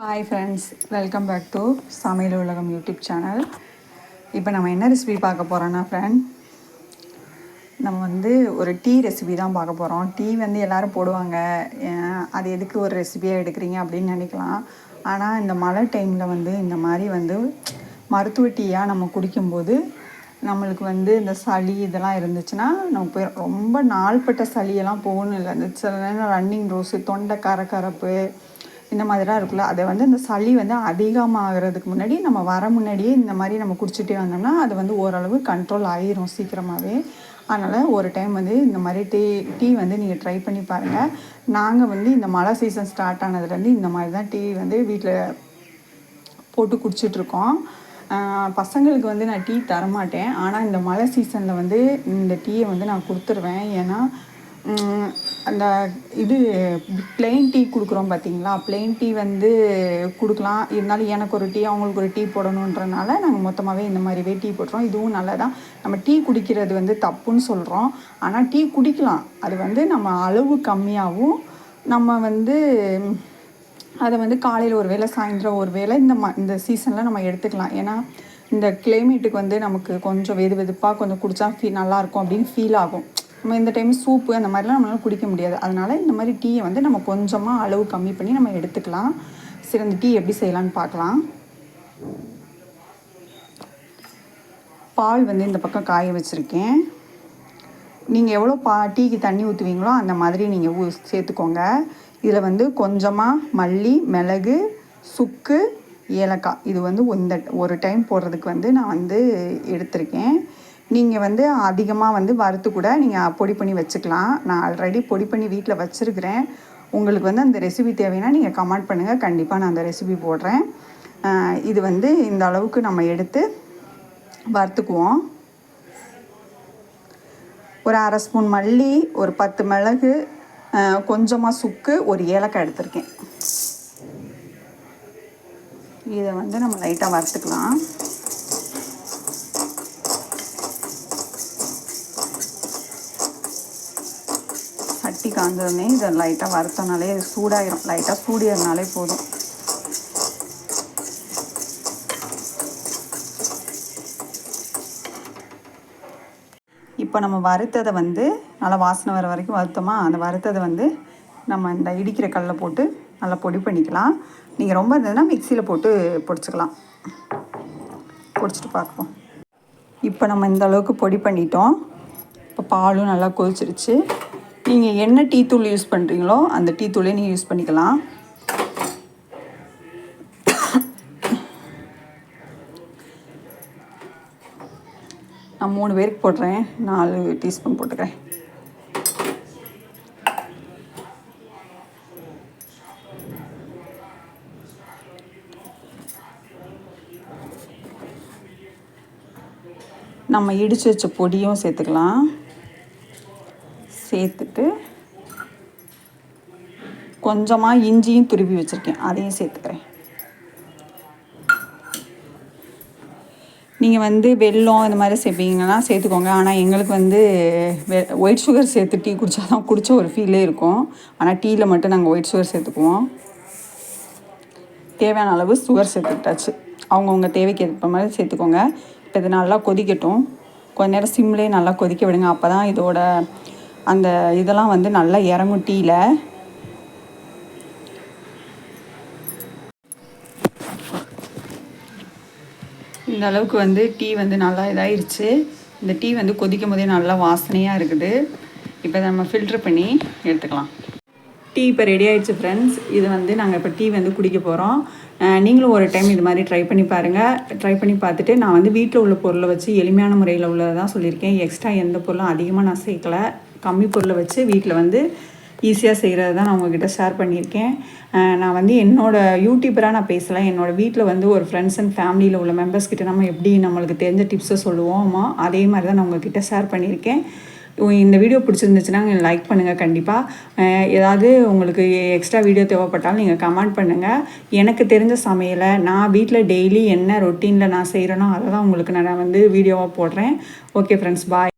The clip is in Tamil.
Hi friends welcome back to Samayal Ulagam YouTube channel இப்போ நம்ம என்ன ரெசிபி பார்க்க போகிறோன்னா ஃப்ரெண்ட் நம்ம வந்து ஒரு டீ ரெசிபி தான் பார்க்க போகிறோம் டீ வந்து எல்லோரும் போடுவாங்க. அது எதுக்கு ஒரு ரெசிபியாக எடுக்கிறீங்க அப்படின்னு நினைக்கலாம். ஆனால் இந்த மழை டைமில் வந்து இந்த மாதிரி வந்து மருத்துவ டீயாக நம்ம குடிக்கும்போது நம்மளுக்கு வந்து இந்த சளி இதெல்லாம் இருந்துச்சுன்னா நம்ம போய் ரொம்ப நாள்பட்ட சளியெல்லாம் போகணும் இல்லை இந்த சில நேரம் ரன்னிங் ரோஸு தொண்டை கரகரப்பு இந்த மாதிரிலாம் இருக்குல்ல அதை வந்து இந்த சளி வந்து அதிகமாகிறதுக்கு முன்னாடி நம்ம வர முன்னாடியே இந்த மாதிரி நம்ம குடிச்சிட்டே வந்தோம்னா அது வந்து ஓரளவு கண்ட்ரோல் ஆயிரும் சீக்கிரமாகவே அதனால் ஒரு டைம் வந்து இந்த மாதிரி டீ டீ வந்து நீங்கள் ட்ரை பண்ணி பாருங்கள் நாங்கள் வந்து இந்த மழை சீசன் ஸ்டார்ட் ஆனதுலேருந்து இந்த மாதிரி தான் டீ வந்து வீட்டில் போட்டு குடிச்சிட்ருக்கோம். பசங்களுக்கு வந்து நான் டீ தரமாட்டேன். ஆனால் இந்த மழை சீசனில் வந்து இந்த டீயை வந்து நான் கொடுத்துருவேன். ஏன்னா அந்த இது பிளெயின் டீ கொடுக்குறோம் பார்த்தீங்களா பிளெயின் டீ வந்து கொடுக்கலாம். இருந்தாலும் எனக்கு ஒரு டீ அவங்களுக்கு ஒரு டீ போடணுன்றனால நாங்கள் மொத்தமாகவே இந்த மாதிரிவே டீ போட்டுறோம். இதுவும் நல்லதான் நம்ம டீ குடிக்கிறது வந்து தப்புன்னு சொல்கிறோம் ஆனால் டீ குடிக்கலாம். அது வந்து நம்ம அளவு கம்மியாகவும் நம்ம வந்து அதை வந்து காலையில் ஒரு வேளை சாயந்தரம் ஒரு வேளை இந்த ம இந்த சீசனில் நம்ம எடுத்துக்கலாம். ஏன்னா இந்த கிளைமேட்டுக்கு வந்து நமக்கு கொஞ்சம் வெது வெதுப்பாக கொஞ்சம் குடித்தா ஃபீ நல்லாயிருக்கும் அப்படின்னு ஃபீல் ஆகும். நம்ம இந்த டைம் சூப்பு அந்த மாதிரிலாம் நம்மளால் குடிக்க முடியாது. அதனால் இந்த மாதிரி டீயை வந்து நம்ம கொஞ்சமாக அளவு கம்மி பண்ணி நம்ம எடுத்துக்கலாம். சரி அந்த டீ எப்படி செய்யலான்னு பார்க்கலாம். பால் வந்து இந்த பக்கம் காய வச்சுருக்கேன். நீங்கள் எவ்வளோ பா டீக்கு தண்ணி ஊற்றுவீங்களோ அந்த மாதிரி நீங்கள் ஊ சேர்த்துக்கோங்க. இதில் வந்து கொஞ்சமாக மல்லி மிளகு சுக்கு ஏலக்காய். இது வந்து இந்த ஒரு டைம் போடுறதுக்கு வந்து நான் வந்து எடுத்திருக்கேன். நீங்கள் வந்து அதிகமாக வந்து வறுத்து கூட நீங்கள் பொடி பண்ணி வச்சுக்கலாம். நான் ஆல்ரெடி பொடி பண்ணி வீட்டில் வச்சுருக்கிறேன். உங்களுக்கு வந்து அந்த ரெசிபி தேவைன்னா நீங்கள் கமெண்ட் பண்ணுங்கள் கண்டிப்பாக நான் அந்த ரெசிபி போடுறேன். இது வந்து இந்த அளவுக்கு நம்ம எடுத்து வறுத்துக்குவோம். ஒரு அரை ஸ்பூன் மல்லி ஒரு பத்து மிளகு கொஞ்சமாக சுக்கு ஒரு ஏலக்காய் எடுத்திருக்கேன். இதை வந்து நம்ம லைட்டாக வறுத்துக்கலாம். காஞ்சதுமே இதை லைட்டாக வறுத்தனாலே இது சூடாயிரும். லைட்டாக சூடியறனாலே போதும். இப்போ நம்ம வறுத்ததை வந்து நல்லா வாசனை வர வரைக்கும் வறுத்தோமா அந்த வறுத்ததை வந்து நம்ம இந்த இடிக்கிற கல்லில் போட்டு நல்லா பொடி பண்ணிக்கலாம். நீங்கள் ரொம்ப இருந்ததுன்னா மிக்சியில் போட்டு பொடிச்சிக்கலாம். பொடிச்சிட்டு பார்ப்போம். இப்போ நம்ம இந்த அளவுக்கு பொடி பண்ணிட்டோம். இப்போ பாலும் நல்லா கொதிச்சிருச்சு. நீங்கள் என்ன டீ தூள் யூஸ் பண்ணுறீங்களோ அந்த டீ தூளே நீங்கள் யூஸ் பண்ணிக்கலாம். நான் மூணு பேருக்கு போடுறேன். நாலு டீஸ்பூன் போட்டுக்கிறேன். நம்ம இடித்து வச்ச பொடியும் சேர்த்துக்கலாம். சேர்த்துட்டு கொஞ்சமாக இஞ்சியும் துருவி வச்சுருக்கேன். அதையும் சேர்த்துக்கிறேன். நீங்கள் வந்து வெல்லம் இந்த மாதிரி சேர்ப்பீங்கன்னா சேர்த்துக்கோங்க. ஆனால் எங்களுக்கு வந்து வெ ஒயிட் சுகர் சேர்த்து டீ குடித்தா தான் குடித்த ஒரு ஃபீலே இருக்கும். ஆனால் டீயில் மட்டும் நாங்கள் ஒயிட் சுகர் சேர்த்துக்குவோம். தேவையான அளவு சுகர் சேர்த்துக்கிட்டாச்சு. அவங்கவுங்க தேவைக்கு ஏற்ற மாதிரி சேர்த்துக்கோங்க. இப்போ இது நல்லா கொதிக்கட்டும். கொஞ்ச நேரம் சிம்லேயே நல்லா கொதிக்க விடுங்க. அப்போ தான் இதோட அந்த இதெல்லாம் வந்து நல்லா இறங்கும் டீயில் இந்த அளவுக்கு வந்து டீ வந்து நல்லா இதாகிருச்சு இந்த டீ வந்து கொதிக்கும் போதே நல்லா வாசனையாக இருக்குது. இப்போ நம்ம ஃபில்ட்ரு பண்ணி எடுத்துக்கலாம். டீ இப்போ ரெடி ஆகிடுச்சு ஃப்ரெண்ட்ஸ் இது வந்து நாங்கள் இப்போ டீ வந்து குடிக்க போகிறோம் நீங்களும் ஒரு டைம் இது மாதிரி ட்ரை பண்ணி பாருங்கள் ட்ரை பண்ணி பார்த்துட்டு நான் வந்து வீட்டில் உள்ள பொருளை வச்சு எளிமையான முறையில் உள்ளதை தான் சொல்லியிருக்கேன். எக்ஸ்ட்ரா எந்த பொருளும் அதிகமாக நான் சேர்க்கலை. கம்மி பொருளை வச்சு வீட்டில் வந்து ஈஸியாக செய்கிறது தான் நான் உங்ககிட்ட ஷேர் பண்ணியிருக்கேன். நான் வந்து என்னோடய யூடியூபராக நான் பேசலாம் என்னோடய வீட்டில் வந்து ஒரு ஃப்ரெண்ட்ஸ் அண்ட் ஃபேமிலியில் உள்ள மெம்பர்ஸ் கிட்ட நம்ம எப்படி நம்மளுக்கு தெரிஞ்ச டிப்ஸை சொல்லுவோமா அதே மாதிரி தான் நான் உங்ககிட்ட ஷேர் பண்ணியிருக்கேன். இந்த வீடியோ பிடிச்சிருந்துச்சுன்னா லைக் பண்ணுங்கள் கண்டிப்பாக ஏதாவது உங்களுக்கு எக்ஸ்ட்ரா வீடியோ தேவைப்பட்டாலும் நீங்கள் கமெண்ட் பண்ணுங்கள் எனக்கு தெரிஞ்ச சமையலை நான் வீட்டில் டெய்லி என்ன ரொட்டீனில் நான் செய்கிறேனோ அதை தான் உங்களுக்கு நான் வந்து வீடியோவாக போடுறேன். Okay friends bye